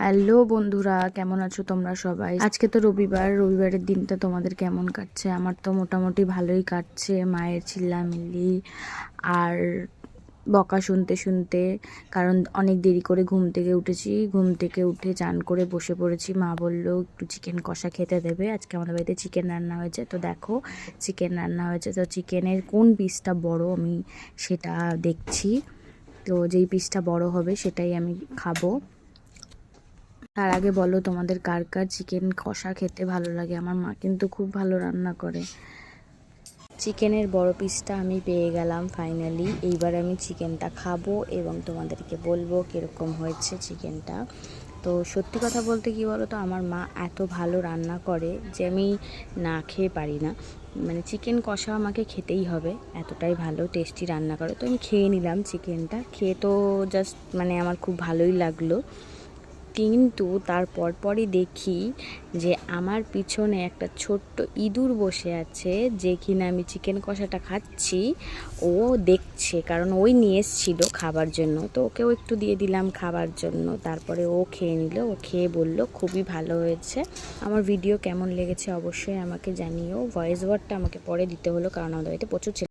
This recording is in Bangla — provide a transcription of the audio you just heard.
হ্যালো বন্ধুরা, কেমন আছো তোমরা সবাই? আজকে তো রবিবার, রবিবারের দিনটা তোমাদের কেমন কাটছে? আমার তো মোটামুটি ভালোই কাটছে, মায়ের চিল্লামিল্লি আর বকা শুনতে শুনতে, কারণ অনেক দেরি করে ঘুম থেকে উঠেছি। ঘুম থেকে উঠে চান করে বসে পড়েছি। মা বলল, একটু চিকেন কষা খেতে দেবে। আজকে আমাদের বাড়িতে চিকেন রান্না হয়েছে। তো দেখো চিকেন রান্না হয়েছে। তো চিকেনের কোন পিসটা বড় আমি সেটা দেখছি। তো যেই পিসটা বড় হবে সেটাই আমি খাব। তার আগে বলো তোমাদের কার কার চিকেন কষা খেতে ভালো লাগে? আমার মা কিন্তু খুব ভালো রান্না করে। চিকেনের বড় পিসটা আমি পেয়ে গেলাম ফাইনালি এইবার আমি চিকেনটা খাব এবং তোমাদেরকে বলব কীরকম হয়েছে চিকেনটা তো সত্যি কথা বলতে কি বলো তো আমার মা এত ভালো রান্না করে যে আমি না খেয়ে পারি না। মানে চিকেন কষা আমাকে খেতেই হবে, এতটাই ভালো টেস্টি রান্না করে। তো আমি খেয়ে নিলাম চিকেনটা খেয়ে তো জাস্ট মানে আমার খুব ভালোই লাগল। কিন্তু তার পরপরই দেখি যে আমার পিছনে একটা ছোট্ট ইঁদুর বসে আছে যে কিনা আমি চিকেন কষাটা খাচ্ছি। ও দেখছে, কারণ ওই নিয়ে এসছিল খাবার জন্য। তো ওকেও একটু দিয়ে দিলাম খাবার জন্য। তারপরে ও খেয়ে নিল। ও খেয়ে বলল, খুবই ভালো হয়েছে। আমার ভিডিও কেমন লেগেছে অবশ্যই আমাকে জানিও। ভয়েস ওভারটা আমাকে পরে দিতে হলো, কারণ আমাদের বাড়িতে প্রচুর